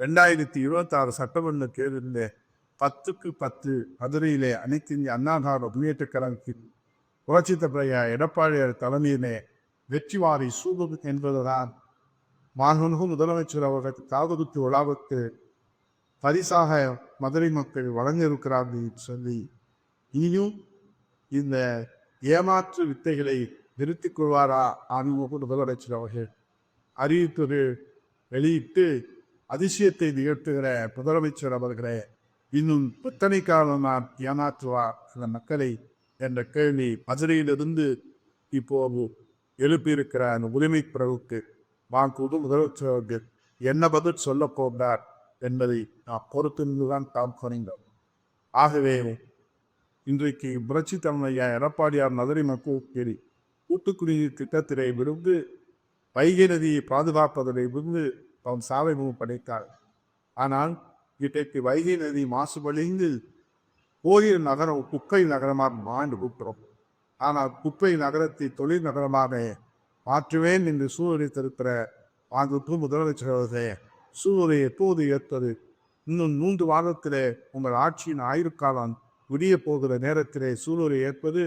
ரெண்டாயிரத்தி இருபத்தாறு சட்டமன்ற தேர்தலில் பத்துக்கு பத்து மதுரையிலே அனைத்து இந்திய அண்ணாதார முன்னேற்ற கழகத்தின் புரட்சி தலைவர் எடப்பாடியார் தலைமையிலே வெற்றி வாரி சூடும் என்பதுதான் மாண்புமிகு முதலமைச்சர் அவர்கள் காவலுக்கு விழாவுக்கு பரிசாக மதுரை மக்கள் வழங்கியிருக்கிறார்கள் என்று சொல்லி இனியும் இந்த ஏமாற்று வித்தைகளை நிறுத்திக் கொள்வாரா ஆன்மீக முதலமைச்சர் அவர்கள் அறிவிப்பது வெளியிட்டு அதிசயத்தை நிகழ்த்துகிற முதலமைச்சர் அவர்களே இன்னும் எத்தனை காலம் நான் ஏமாற்றுவார் அந்த மக்களை என்ற கேள்வி மதுரையிலிருந்து இப்போது எழுப்பியிருக்கிற அந்த உரிமை பிறகுக்கு வாங்குவது முதலமைச்சர் என்ன பதில் சொல்ல போகிறார் என்பதை நாம் பொறுத்திருந்துதான் தாம் குறைந்தோம் ஆகவே இன்றைக்கு புரட்சி தலைமையா எடப்பாடியார் மதுரை மக்கள் கேள்வி கூட்டுக்குடிநீர் திட்டத்திலே விருந்து வைகை நதியை பாதுகாப்பதிலே விருந்து அவன் சாவை முகம் படைத்தாள் ஆனால் இன்றைக்கு வைகை நதி மாசுபடிந்து கோயில் நகரம் குப்பை நகரமாக மாண்டு கூப்பிடும் ஆனால் குப்பை நகரத்தை தொழில் நகரமாக மாற்றுவேன் என்று சூழ்நிலைத்திருக்கிற வாங்குக்கு முதலமைச்சர் அவர்களே சூழலை தூது ஏற்பது இன்னும் மூன்று வாரத்திலே உங்கள் ஆட்சியின் ஆயுட்காலம் விடிய போகிற நேரத்திலே சூழலை ஏற்பது